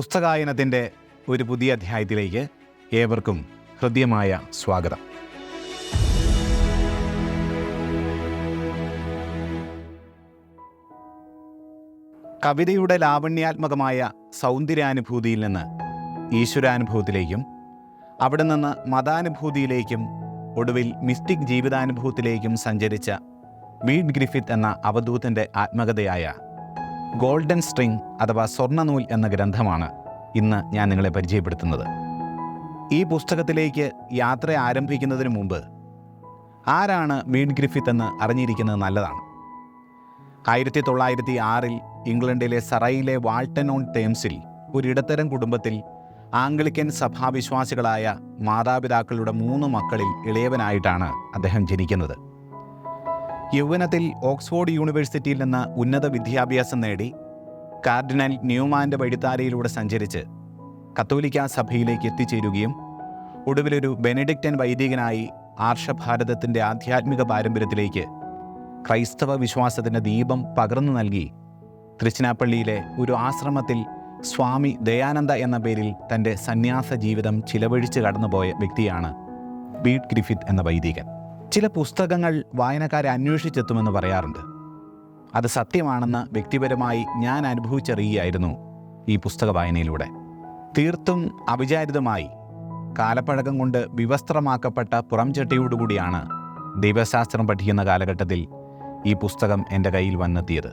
പുസ്തകായനത്തിന്റെ ഒരു പുതിയ അധ്യായത്തിലേക്ക് ഏവർക്കും ഹൃദ്യമായ സ്വാഗതം. കവിതയുടെ ലാവണ്യാത്മകമായ സൗന്ദര്യാനുഭൂതിയിൽ നിന്ന് ഈശ്വരാനുഭവത്തിലേക്കും അവിടെ നിന്ന് മതാനുഭൂതിയിലേക്കും ഒടുവിൽ മിസ്റ്റിക് ജീവിതാനുഭവത്തിലേക്കും സഞ്ചരിച്ച വീഡ് ഗ്രിഫിത്ത് എന്ന അവധൂതന്റെ ആത്മകഥയായ ഗോൾഡൻ സ്ട്രിംഗ് അഥവാ സ്വർണനൂൽ എന്ന ഗ്രന്ഥമാണ് ഇന്ന് ഞാൻ നിങ്ങളെ പരിചയപ്പെടുത്തുന്നത്. ഈ പുസ്തകത്തിലേക്ക് യാത്ര ആരംഭിക്കുന്നതിന് മുമ്പ് ആരാണ് മീൻ ഗ്രിഫിത്ത് എന്ന് അറിഞ്ഞിരിക്കുന്നത് നല്ലതാണ്. ആയിരത്തി തൊള്ളായിരത്തി ആറിൽ ഇംഗ്ലണ്ടിലെ സറയിലെ വാൾട്ടൺ ഓൺ തേംസിൽ ഒരു ഇടത്തരം കുടുംബത്തിൽ ആംഗ്ലിക്കൻ സഭാവിശ്വാസികളായ മാതാപിതാക്കളുടെ മൂന്ന് മക്കളിൽ ഇളയവനായിട്ടാണ് അദ്ദേഹം ജനിക്കുന്നത്. യൗവനത്തിൽ ഓക്സ്ഫോർഡ് യൂണിവേഴ്സിറ്റിയിൽ നിന്ന് ഉന്നത വിദ്യാഭ്യാസം നേടി കാർഡിനൽ ന്യൂമാന്റെ വഴിത്താരയിലൂടെ സഞ്ചരിച്ച് കത്തോലിക്ക സഭയിലേക്ക് എത്തിച്ചേരുകയും ഒടുവിലൊരു ബെനഡിക്റ്റൻ വൈദികനായി ആർഷഭാരതത്തിന്റെ ആധ്യാത്മിക പാരമ്പര്യത്തിലേക്ക് ക്രൈസ്തവ വിശ്വാസത്തിന്റെ ദീപം പകർന്നു നൽകി. തൃശ്ശിനാപ്പള്ളിയിലെ ഒരു ആശ്രമത്തിൽ സ്വാമി ദയാനന്ദ എന്ന പേരിൽ തന്റെ സന്യാസ ജീവിതം ചിലവഴിച്ച് കടന്നുപോയ വ്യക്തിയാണ് ബീഡ് ഗ്രിഫിത്ത് എന്ന വൈദികൻ. ചില പുസ്തകങ്ങൾ വായനക്കാരെ അന്വേഷിച്ചെത്തുമെന്ന് പറയാറുണ്ട്. അത് സത്യമാണെന്ന് വ്യക്തിപരമായി ഞാൻ അനുഭവിച്ചറിയുകയായിരുന്നു ഈ പുസ്തക വായനയിലൂടെ. തീർത്തും അവിചാരിതമായി കാലപ്പഴക്കം കൊണ്ട് വിവസ്ത്രമാക്കപ്പെട്ട പുറംചട്ടിയോടുകൂടിയാണ് ദൈവശാസ്ത്രം പഠിക്കുന്ന കാലഘട്ടത്തിൽ ഈ പുസ്തകം എന്റെ കയ്യിൽ വന്നെത്തിയത്.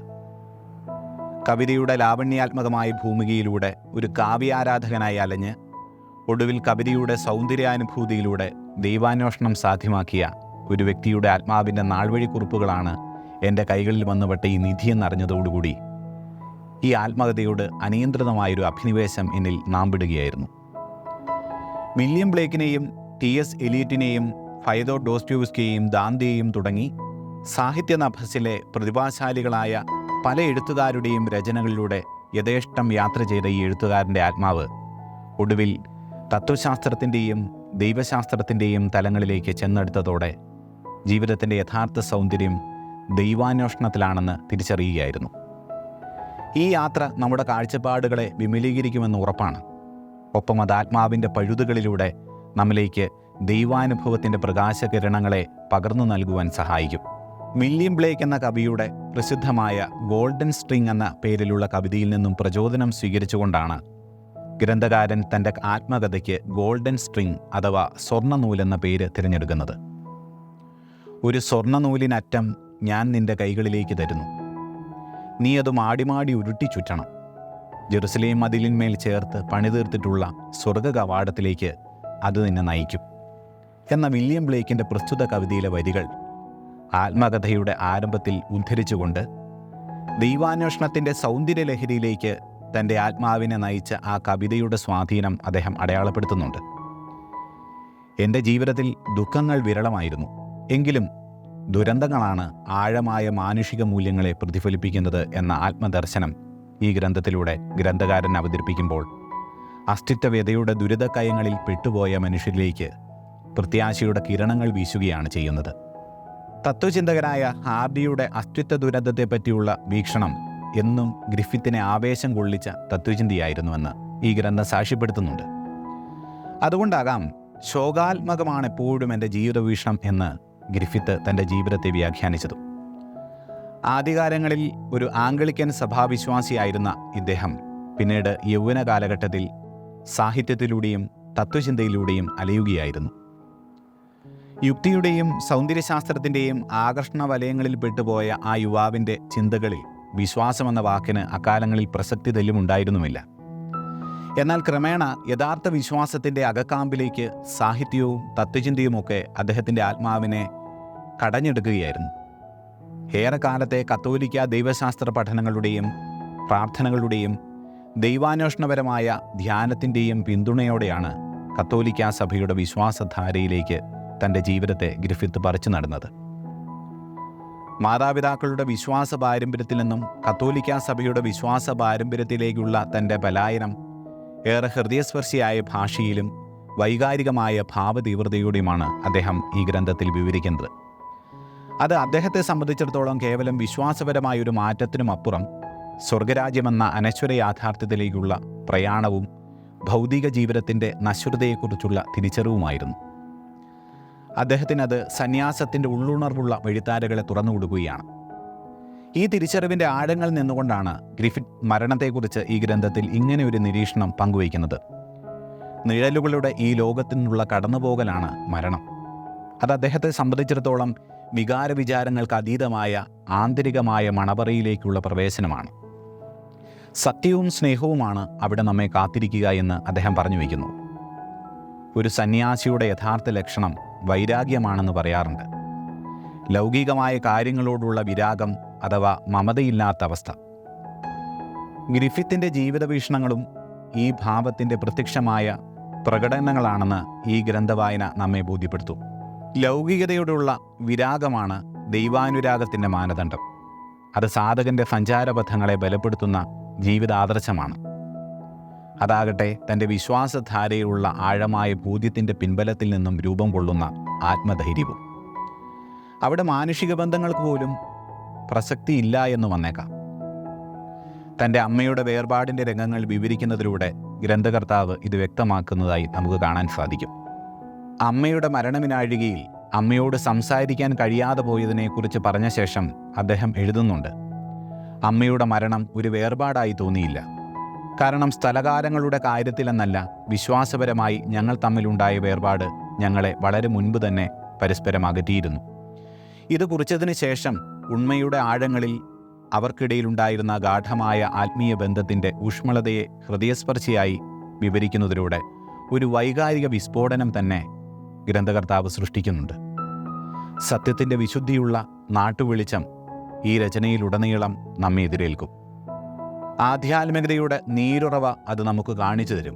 കവിതയുടെ ലാവണ്യാത്മകമായ ഭൂമികയിലൂടെ ഒരു കാവ്യാരാധകനായി അലഞ്ഞ് ഒടുവിൽ കവിതയുടെ സൗന്ദര്യാനുഭൂതിയിലൂടെ ദൈവാന്വേഷണം സാധ്യമാക്കിയ ഒരു വ്യക്തിയുടെ ആത്മാവിന്റെ നാൾവഴി കുറിപ്പുകളാണ് എന്റെ കൈകളിൽ വന്നുപെട്ട ഈ നിധി നിധിയെന്നറിഞ്ഞതോടുകൂടി. ഈ ആത്മകഥയോട് അനിയന്ത്രിതമായൊരു അഭിനിവേശം എന്നിൽ നാം വിടുകയായിരുന്നു. വില്യം ബ്ലേക്കിനെയും ടി എസ് എലിയറ്റിനെയും ഫൈദോ ഡോസ്റ്റ്യൂസ്കിയെയും ദാന്തിയെയും തുടങ്ങി സാഹിത്യ നഭസിലെ പ്രതിഭാശാലികളായ പല എഴുത്തുകാരുടെയും രചനകളിലൂടെ യഥേഷ്ടം യാത്ര ചെയ്ത ഈ എഴുത്തുകാരന്റെ ആത്മാവ് ഒടുവിൽ തത്വശാസ്ത്രത്തിന്റെയും ദൈവശാസ്ത്രത്തിന്റെയും തലങ്ങളിലേക്ക് ചെന്നെടുത്തതോടെ ജീവിതത്തിന്റെ യഥാർത്ഥ സൗന്ദര്യം ദൈവാന്വേഷണത്തിലാണെന്ന് തിരിച്ചറിയുകയായിരുന്നു. ഈ യാത്ര നമ്മുടെ കാഴ്ചപ്പാടുകളെ വിമലീകരിക്കുമെന്ന് ഉറപ്പാണ്. ഒപ്പം അത് ആത്മാവിന്റെ പഴുതുകളിലൂടെ നമ്മിലേക്ക് ദൈവാനുഭവത്തിന്റെ പ്രകാശകിരണങ്ങളെ പകർന്നു നൽകുവാൻ സഹായിക്കും. വില്യം ബ്ലേക്ക് എന്ന കവിയുടെ പ്രസിദ്ധമായ ഗോൾഡൻ സ്ട്രിംഗ് എന്ന പേരിലുള്ള കവിതയിൽ നിന്നും പ്രചോദനം സ്വീകരിച്ചുകൊണ്ടാണ് ഗ്രന്ഥകാരൻ തന്റെ ആത്മകഥയ്ക്ക് ഗോൾഡൻ സ്ട്രിംഗ് അഥവാ സ്വർണനൂലെന്ന പേര് തിരഞ്ഞെടുക്കുന്നത്. ഒരു സ്വർണനൂലിനറ്റം ഞാൻ നിന്റെ കൈകളിലേക്ക് തരുന്നു. നീ അത് മാടിമാടി ഉരുട്ടി ചുറ്റണം. ജെറുസലേം മതിലിന്മേൽ ചേർത്ത് പണിതീർത്തിട്ടുള്ള സ്വർഗ കവാടത്തിലേക്ക് അത് നിന്നെ നയിക്കും. എന്ന വില്യം ബ്ലേക്കിന്റെ പ്രസ്തുത കവിതയിലെ വരികൾ ആത്മകഥയുടെ ആരംഭത്തിൽ ഉദ്ധരിച്ചുകൊണ്ട് ദൈവാന്വേഷണത്തിന്റെ സൗന്ദര്യലഹരിയിലേക്ക് തന്റെ ആത്മാവിനെ നയിച്ച ആ കവിതയുടെ സ്വാധീനം അദ്ദേഹം അടയാളപ്പെടുത്തുന്നുണ്ട്. എന്റെ ജീവിതത്തിൽ ദുഃഖങ്ങൾ വിരളമായിരുന്നു. എങ്കിലും ദുരന്തങ്ങളാണ് ആഴമായ മാനുഷിക മൂല്യങ്ങളെ പ്രതിഫലിപ്പിക്കുന്നത് എന്ന ആത്മദർശനം ഈ ഗ്രന്ഥത്തിലൂടെ ഗ്രന്ഥകാരൻ അവതരിപ്പിക്കുമ്പോൾ അസ്തിത്വവ്യതയുടെ ദുരിതക്കയങ്ങളിൽ പെട്ടുപോയ മനുഷ്യരിലേക്ക് പ്രത്യാശയുടെ കിരണങ്ങൾ വീശുകയാണ് ചെയ്യുന്നത്. തത്വചിന്തകനായ ഹാർഡിയുടെ അസ്തിത്വ ദുരന്തത്തെപ്പറ്റിയുള്ള വീക്ഷണം എന്നും ഗ്രിഫിത്തിനെ ആവേശം കൊള്ളിച്ച തത്വചിന്തയായിരുന്നുവെന്ന് ഈ ഗ്രന്ഥം സാക്ഷ്യപ്പെടുത്തുന്നുണ്ട്. അതുകൊണ്ടാകാം ശോകാത്മകമാണ് എപ്പോഴും എന്റെ ജീവിത വീക്ഷണം എന്ന് ഗ്രിഫിത്ത് തന്റെ ജീവിതത്തെ വ്യാഖ്യാനിച്ചതും. ആദ്യകാലങ്ങളിൽ ഒരു ആംഗ്ലിക്കൻ സഭാവിശ്വാസിയായിരുന്ന ഇദ്ദേഹം പിന്നീട് യൗവന കാലഘട്ടത്തിൽ സാഹിത്യത്തിലൂടെയും തത്വചിന്തയിലൂടെയും അലയുകയായിരുന്നു. യുക്തിയുടെയും സൗന്ദര്യശാസ്ത്രത്തിന്റെയും ആകർഷണ വലയങ്ങളിൽ പെട്ടുപോയ ആ യുവാവിന്റെ ചിന്തകളിൽ വിശ്വാസമെന്ന വാക്കിന് അക്കാലങ്ങളിൽ പ്രസക്തി തെല്ലുമുണ്ടായിരുന്നുമില്ല എന്നാൽ ക്രമേണ യഥാർത്ഥ വിശ്വാസത്തിന്റെ അകക്കാമ്പിലേക്ക് സാഹിത്യവും തത്വചിന്തയുമൊക്കെ അദ്ദേഹത്തിന്റെ ആത്മാവിനെ കടഞ്ഞെടുക്കുകയായിരുന്നു. ഏറെക്കാലത്തെ കത്തോലിക്ക ദൈവശാസ്ത്ര പഠനങ്ങളുടെയും പ്രാർത്ഥനകളുടെയും ദൈവാന്വേഷണപരമായ ധ്യാനത്തിന്റെയും പിന്തുണയോടെയാണ് കത്തോലിക്ക സഭയുടെ വിശ്വാസധാരയിലേക്ക് തന്റെ ജീവിതത്തെ ഗ്രിഫിത്ത് പറിച്ചു നടന്നത്. മാതാപിതാക്കളുടെ വിശ്വാസ പാരമ്പര്യത്തിൽ നിന്നും കത്തോലിക്ക സഭയുടെ വിശ്വാസ പാരമ്പര്യത്തിലേക്കുള്ള തന്റെ പലായനം ഏറെ ഹൃദയസ്പർശിയായ ഭാഷയിലും വൈകാരികമായ ഭാവതീവ്രതയോടെയുമാണ് അദ്ദേഹം ഈ ഗ്രന്ഥത്തിൽ വിവരിക്കുന്നത്. അത് അദ്ദേഹത്തെ സംബന്ധിച്ചിടത്തോളം കേവലം വിശ്വാസപരമായ ഒരു മാറ്റത്തിനും അപ്പുറം. സ്വർഗരാജ്യമെന്ന അനശ്വര യാഥാർത്ഥ്യത്തിലേക്കുള്ള പ്രയാണവും ഭൗതിക ജീവിതത്തിന്റെ നശ്വരതയെക്കുറിച്ചുള്ള തിരിച്ചറിവുമായിരുന്നു. അദ്ദേഹത്തിനത് സന്യാസത്തിന്റെ ഉള്ളുണർവുള്ള വഴിത്താരകളെ തുറന്നു ഈ തിരിച്ചറിവിന്റെ ആഴങ്ങളിൽ നിന്നുകൊണ്ടാണ് ഗ്രിഫിറ്റ് മരണത്തെക്കുറിച്ച് ഈ ഗ്രന്ഥത്തിൽ ഇങ്ങനെ ഒരു നിരീക്ഷണം പങ്കുവയ്ക്കുന്നത്. നിഴലുകളുടെ ഈ ലോകത്തിൽ നിന്നുള്ള കടന്നുപോകലാണ് മരണം. അത് അദ്ദേഹത്തെ സംബന്ധിച്ചിടത്തോളം വികാര വിചാരങ്ങൾക്ക് അതീതമായ ആന്തരികമായ മണപറയിലേക്കുള്ള പ്രവേശനമാണ്. സത്യവും സ്നേഹവുമാണ് അവിടെ നമ്മെ കാത്തിരിക്കുക എന്ന് അദ്ദേഹം പറഞ്ഞു വയ്ക്കുന്നു. ഒരു സന്യാസിയുടെ യഥാർത്ഥ ലക്ഷണം വൈരാഗ്യമാണെന്ന് പറയാറുണ്ട്. ലൗകികമായ കാര്യങ്ങളോടുള്ള വിരാഗം അഥവാ മമതയില്ലാത്ത അവസ്ഥ. ഗ്രിഫിത്തിന്റെ ജീവിത വീക്ഷണങ്ങളും ഈ ഭാവത്തിന്റെ പ്രത്യക്ഷമായ പ്രകടനങ്ങളാണെന്ന് ഈ ഗ്രന്ഥവായന നമ്മെ ബോധ്യപ്പെടുത്തും. ലൗകികതയോടുള്ള വിരാഗമാണ് ദൈവാനുരാഗത്തിന്റെ മാനദണ്ഡം. അത് സാധകന്റെ സഞ്ചാരപഥങ്ങളെ ബലപ്പെടുത്തുന്ന ജീവിതാദർശമാണ്. അതാകട്ടെ തന്റെ വിശ്വാസധാരയിലുള്ള ആഴമായ ബോധ്യത്തിന്റെ പിൻബലത്തിൽ നിന്നും രൂപം കൊള്ളുന്ന ആത്മധൈര്യവും. അവിടെ മാനുഷിക ബന്ധങ്ങൾക്ക് പോലും പ്രസക്തിയില്ല എന്ന് വന്നേക്കാം. തന്റെ അമ്മയുടെ വേർപാടിന്റെ രംഗങ്ങൾ വിവരിക്കുന്നതിലൂടെ ഗ്രന്ഥകർത്താവ് ഇത് വ്യക്തമാക്കുന്നതായി നമുക്ക് കാണാൻ സാധിക്കും. അമ്മയുടെ മരണമിനാഴികയിൽ അമ്മയോട് സംസാരിക്കാൻ കഴിയാതെ പോയതിനെക്കുറിച്ച് പറഞ്ഞ ശേഷം അദ്ദേഹം എഴുതുന്നുണ്ട്. അമ്മയുടെ മരണം ഒരു വേർപാടായി തോന്നിയില്ല. കാരണം സ്ഥലകാലങ്ങളുടെ കാര്യത്തിലെന്നല്ല വിശ്വാസപരമായി ഞങ്ങൾ തമ്മിലുണ്ടായ വേർപാട് ഞങ്ങളെ വളരെ മുൻപ് തന്നെ പരസ്പരം അകറ്റിയിരുന്നു ഇത് കുറിച്ചതിന് ശേഷം ഉണ്മയുടെ ആഴങ്ങളിൽ അവർക്കിടയിലുണ്ടായിരുന്ന ഗാഠമായ ആത്മീയ ബന്ധത്തിന്റെ ഊഷ്മളതയെ ഹൃദയസ്പർശിയായി വിവരിക്കുന്നതിലൂടെ ഒരു വൈകാരിക വിസ്ഫോടനം തന്നെ ഗ്രന്ഥകർത്താവ് സൃഷ്ടിക്കുന്നുണ്ട്. സത്യത്തിന്റെ വിശുദ്ധിയുള്ള നാട്ടുവെളിച്ചം ഈ രചനയിലുടനീളം നമ്മെ എതിരേൽക്കും. ആധ്യാത്മികതയുടെ നീരുറവ അത് നമുക്ക് കാണിച്ചു തരും.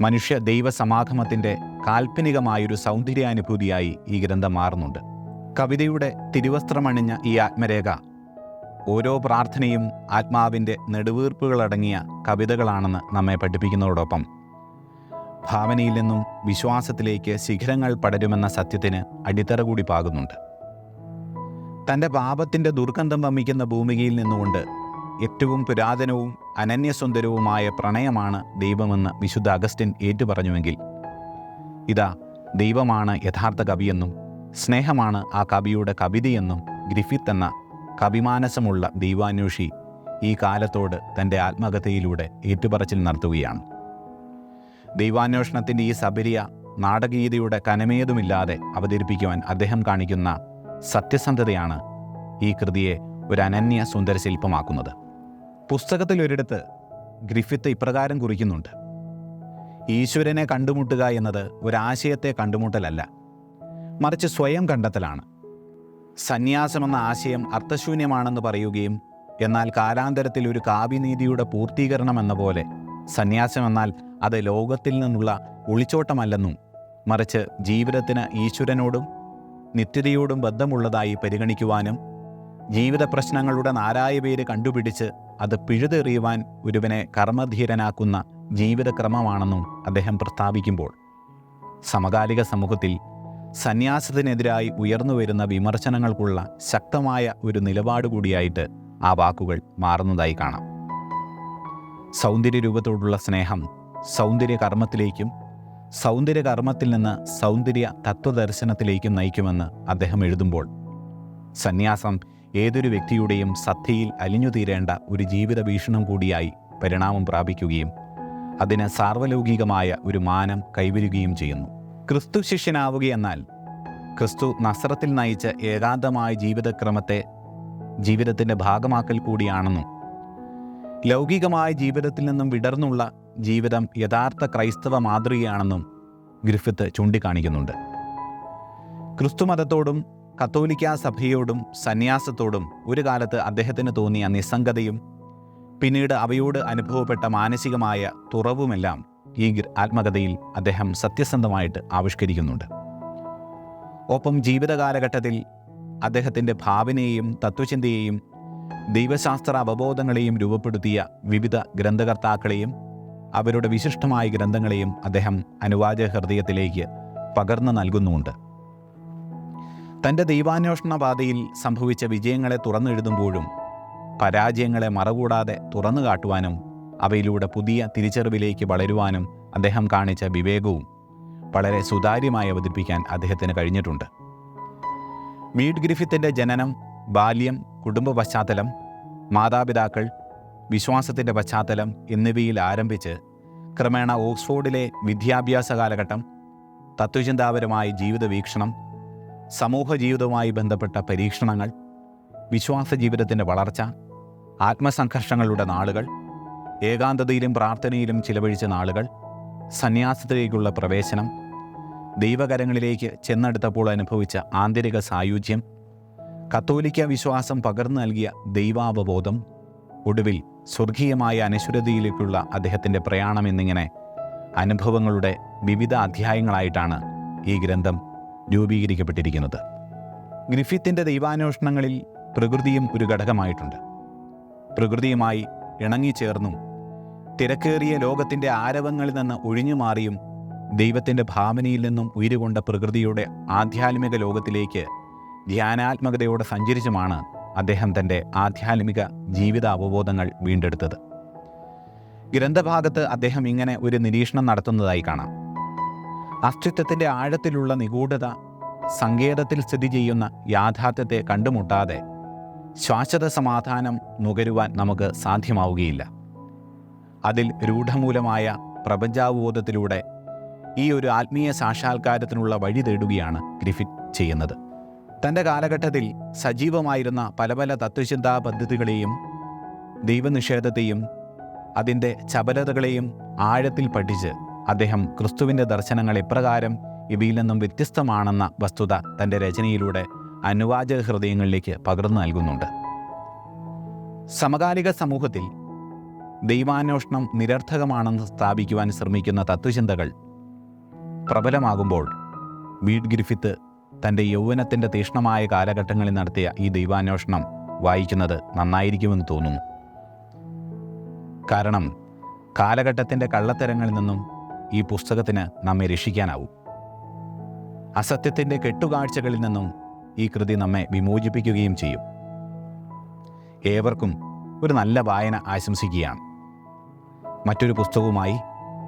മനുഷ്യ ദൈവസമാഗമത്തിന്റെ കാൽപ്പനികമായൊരു സൗന്ദര്യാനുഭൂതിയായി ഈ ഗ്രന്ഥം മാറുന്നുണ്ട്. കവിതയുടെ തിരുവസ്ത്രമണിഞ്ഞ ഈ ആത്മരേഖ ഓരോ പ്രാർത്ഥനയും ആത്മാവിന്റെ നെടുവീർപ്പുകളടങ്ങിയ കവിതകളാണെന്ന് നമ്മെ പഠിപ്പിക്കുന്നതോടൊപ്പം ഭാവനയിൽ നിന്നും വിശ്വാസത്തിലേക്ക് ശിഖരങ്ങൾ പടരുമെന്ന സത്യത്തിന് അടിത്തറ കൂടി പാകുന്നുണ്ട്. തന്റെ പാപത്തിന്റെ ദുർഗന്ധം വമിക്കുന്ന ഭൂമികയിൽ നിന്നുകൊണ്ട് ഏറ്റവും പുരാതനവും അനന്യസുന്ദരവുമായ പ്രണയമാണ് ദൈവമെന്ന് വിശുദ്ധ അഗസ്റ്റിൻ ഏറ്റുപറഞ്ഞുവെങ്കിൽ ഇതാ ദൈവമാണ് യഥാർത്ഥ കവിയെന്നും സ്നേഹമാണ് ആ കവിയുടെ കവിതയെന്നും ഗ്രിഫിത്ത് എന്ന കവിമാനസമുള്ള ദൈവാന്വേഷി ഈ കാലത്തോട് തന്റെ ആത്മകഥയിലൂടെ ഏറ്റുപറച്ചിൽ നടത്തുകയാണ്. ദൈവാന്വേഷണത്തിന്റെ ഈ സബരിയ നാടകീയതയുടെ കനമേതുമില്ലാതെ അവതരിപ്പിക്കുവാൻ അദ്ദേഹം കാണിക്കുന്ന സത്യസന്ധതയാണ് ഈ കൃതിയെ ഒരു അനന്യ സുന്ദര ശില്പമാക്കുന്നത്. പുസ്തകത്തിൽ ഒരിടത്ത് ഗ്രിഫിത്ത് ഇപ്രകാരം കുറിക്കുന്നുണ്ട്. ഈശ്വരനെ കണ്ടുമുട്ടുക എന്നത് ഒരാശയത്തെ കണ്ടുമുട്ടലല്ല മറിച്ച് സ്വയം കണ്ടെത്തലാണ്. സന്യാസമെന്ന ആശയം അർത്ഥശൂന്യമാണെന്ന് പറയുകയും എന്നാൽ കാലാന്തരത്തിൽ ഒരു കാവ്യനീതിയുടെ പൂർത്തീകരണം എന്ന പോലെ സന്യാസം എന്നാൽ അത് ലോകത്തിൽ നിന്നുള്ള ഒളിച്ചോട്ടമല്ലെന്നും മറിച്ച് ജീവിതത്തിന് ഈശ്വരനോടും നിത്യതയോടും ബന്ധമുള്ളതായി പരിഗണിക്കുവാനും ജീവിത പ്രശ്നങ്ങളുടെ നാരായ പേര് കണ്ടുപിടിച്ച് അത് പിഴുതെറിയുവാൻ ഒരുവനെ കർമ്മധീരനാക്കുന്ന ജീവിതക്രമമാണെന്നും അദ്ദേഹം പ്രസ്താവിക്കുമ്പോൾ. സമകാലിക സമൂഹത്തിൽ സന്യാസത്തിനെതിരായി ഉയർന്നുവരുന്ന വിമർശനങ്ങൾക്കുള്ള ശക്തമായ ഒരു നിലപാട് കൂടിയായിട്ട് ആ വാക്കുകൾ മാറുന്നതായി കാണാം. സൗന്ദര്യ രൂപത്തോടുള്ള സ്നേഹം സൗന്ദര്യ കർമ്മത്തിലേക്കും സൗന്ദര്യ കർമ്മത്തിൽ നിന്ന് സൗന്ദര്യ തത്വദർശനത്തിലേക്കും നയിക്കുമെന്ന് അദ്ദേഹം എഴുതുമ്പോൾ സന്യാസം ഏതൊരു വ്യക്തിയുടെയും സത്യയിൽ അലിഞ്ഞുതീരേണ്ട ഒരു ജീവിത ഭീഷണം കൂടിയായി പരിണാമം പ്രാപിക്കുകയും അതിന് സാർവലൗകികമായ ഒരു മാനം കൈവരുകയും ചെയ്യുന്നു. ക്രിസ്തു ശിഷ്യനാവുകയെന്നാൽ ക്രിസ്തു നസ്രത്തിൽ നയിച്ച ഏകാന്തമായ ജീവിതക്രമത്തെ ജീവിതത്തിന്റെ ഭാഗമാക്കൽ കൂടിയാണെന്നും ലൗകികമായ ജീവിതത്തിൽ നിന്നും വിടർന്നുള്ള ജീവിതം യഥാർത്ഥ ക്രൈസ്തവ മാതൃകയാണെന്നും ഗ്രിഫിത്ത് ചൂണ്ടിക്കാണിക്കുന്നുണ്ട്. ക്രിസ്തുമതത്തോടും കത്തോലിക്കാ സഭയോടും സന്യാസത്തോടും ഒരു കാലത്ത് അദ്ദേഹത്തിന് തോന്നിയ നിസ്സംഗതയും പിന്നീട് അവയോട് അനുഭവപ്പെട്ട മാനസികമായ തുറവുമെല്ലാം ഈ ആത്മകഥയിൽ അദ്ദേഹം സത്യസന്ധമായിട്ട് ആവിഷ്കരിക്കുന്നുണ്ട്. ഒപ്പം ജീവിതകാലഘട്ടത്തിൽ അദ്ദേഹത്തിന്റെ ഭാവനയെയും തത്വചിന്തയെയും ദൈവശാസ്ത്ര അവബോധങ്ങളെയും രൂപപ്പെടുത്തിയ വിവിധ ഗ്രന്ഥകർത്താക്കളെയും അവരുടെ വിശിഷ്ടമായ ഗ്രന്ഥങ്ങളെയും അദ്ദേഹം അനുവാചക ഹൃദയത്തിലേക്ക് പകർന്നു നൽകുന്നുമുണ്ട്. തന്റെ ദൈവാന്വേഷണ പാതയിൽ സംഭവിച്ച വിജയങ്ങളെ തുറന്നെഴുതുമ്പോഴും പരാജയങ്ങളെ മറകൂടാതെ തുറന്നു കാട്ടുവാനും അവയിലൂടെ പുതിയ തിരിച്ചറിവിലേക്ക് വളരുവാനും അദ്ദേഹം കാണിച്ച വിവേകവും വളരെ സുതാര്യമായി അവതരിപ്പിക്കാൻ അദ്ദേഹത്തിന് കഴിഞ്ഞിട്ടുണ്ട്. മീഡ് ഗ്രിഫിത്തിന്റെ ജനനം ബാല്യം കുടുംബ പശ്ചാത്തലം മാതാപിതാക്കൾ വിശ്വാസത്തിന്റെ പശ്ചാത്തലം എന്നിവയിൽ ആരംഭിച്ച് ക്രമേണ ഓക്സ്ഫോർഡിലെ വിദ്യാഭ്യാസ കാലഘട്ടം തത്വചിന്താപരമായ ജീവിത വീക്ഷണം സമൂഹ ജീവിതവുമായി ബന്ധപ്പെട്ട പരീക്ഷണങ്ങൾ വിശ്വാസ ജീവിതത്തിന്റെ വളർച്ച ആത്മസംഘർഷങ്ങളുടെ നാളുകൾ ഏകാന്തതയിലും പ്രാർത്ഥനയിലും ചിലവഴിച്ച നാളുകൾ സന്യാസത്തിലേക്കുള്ള പ്രവേശനം ദൈവകരങ്ങളിലേക്ക് ചെന്നെടുത്തപ്പോൾ അനുഭവിച്ച ആന്തരിക സായുജ്യം കത്തോലിക്ക വിശ്വാസം പകർന്നു നൽകിയ ദൈവാവബോധം ഒടുവിൽ സ്വർഗീയമായ അനശ്വരതയിലേക്കുള്ള അദ്ദേഹത്തിന്റെ പ്രയാണം എന്നിങ്ങനെ അനുഭവങ്ങളുടെ വിവിധ അധ്യായങ്ങളായിട്ടാണ് ഈ ഗ്രന്ഥം രൂപീകരിക്കപ്പെട്ടിരിക്കുന്നത്. ഗ്രിഫിത്തിന്റെ ദൈവാന്വേഷണങ്ങളിൽ പ്രകൃതിയും ഒരു ഘടകമായിട്ടുണ്ട്. പ്രകൃതിയുമായി ഇണങ്ങിച്ചേർന്നും തിരക്കേറിയ ലോകത്തിന്റെ ആരവങ്ങളിൽ നിന്ന് ഒഴിഞ്ഞു മാറിയും ദൈവത്തിന്റെ ഭാവനയിൽ നിന്നും ഉയരുകൊണ്ട പ്രകൃതിയുടെ ആധ്യാത്മിക ലോകത്തിലേക്ക് ധ്യാനാത്മകതയോടെ സഞ്ചരിച്ചുമാണ് അദ്ദേഹം തന്റെ ആധ്യാത്മിക ജീവിത അവബോധങ്ങൾ വീണ്ടെടുത്തത്. ഗ്രന്ഥഭാഗത്ത് അദ്ദേഹം ഇങ്ങനെ ഒരു നിരീക്ഷണം നടത്തുന്നതായി കാണാം. അസ്തിത്വത്തിന്റെ ആഴത്തിലുള്ള നിഗൂഢത സങ്കേതത്തിൽ സ്ഥിതി ചെയ്യുന്ന യാഥാർത്ഥ്യത്തെ കണ്ടുമുട്ടാതെ ശാശ്വത സമാധാനം നുകരുവാൻ നമുക്ക് സാധ്യമാവുകയില്ല. അതിൽ രൂഢമൂലമായ പ്രപഞ്ചാവബോധത്തിലൂടെ ഈ ഒരു ആത്മീയ സാക്ഷാത്കാരത്തിനുള്ള വഴി തേടുകയാണ് ഗ്രിഫിറ്റ് ചെയ്യുന്നത്. തന്റെ കാലഘട്ടത്തിൽ സജീവമായിരുന്ന പല പല തത്വചിന്താ പദ്ധതികളെയും ദൈവനിഷേധത്തെയും അതിന്റെ ചപലതകളെയും ആഴത്തിൽ പഠിച്ച് അദ്ദേഹം ക്രിസ്തുവിന്റെ ദർശനങ്ങൾ എപ്രകാരം ഇവയിൽ നിന്നും വ്യത്യസ്തമാണെന്ന വസ്തുത തന്റെ രചനയിലൂടെ അനുവാചക ഹൃദയങ്ങളിലേക്ക് പകർന്നു നൽകുന്നുണ്ട്. സമകാലിക സമൂഹത്തിൽ ദൈവാന്വേഷണം നിരർത്ഥകമാണെന്ന് സ്ഥാപിക്കുവാൻ ശ്രമിക്കുന്ന തത്വചിന്തകൾ പ്രബലമാകുമ്പോൾ വീഡ് ഗ്രിഫിത്ത് തന്റെ യൗവനത്തിന്റെ തീഷ്ണമായ കാലഘട്ടങ്ങളിൽ നടത്തിയ ഈ ദൈവാന്വേഷണം വായിക്കുന്നത് നന്നായിരിക്കുമെന്ന് തോന്നുന്നു. കാരണം കാലഘട്ടത്തിന്റെ കള്ളത്തരങ്ങളിൽ നിന്നും ഈ പുസ്തകത്തിന് നമ്മെ രക്ഷിക്കാനാവും. അസത്യത്തിന്റെ കെട്ടുകാഴ്ചകളിൽ നിന്നും ഈ കൃതി നമ്മെ വിമോചിപ്പിക്കുകയും ചെയ്യും. ഏവർക്കും ഒരു നല്ല വായന ആശംസിക്കുകയാണ്. മറ്റൊരു പുസ്തകവുമായി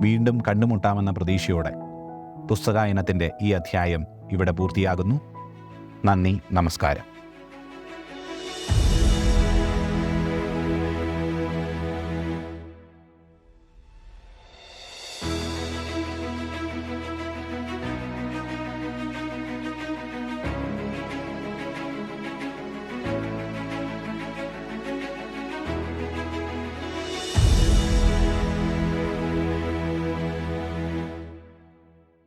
വീണ്ടും കണ്ടുമുട്ടാമെന്ന പ്രതീക്ഷയോടെ പുസ്തകായനത്തിന്റെ ഈ അധ്യായം ഇവിടെ പൂർത്തിയാകുന്നു. നന്ദി നമസ്കാരം.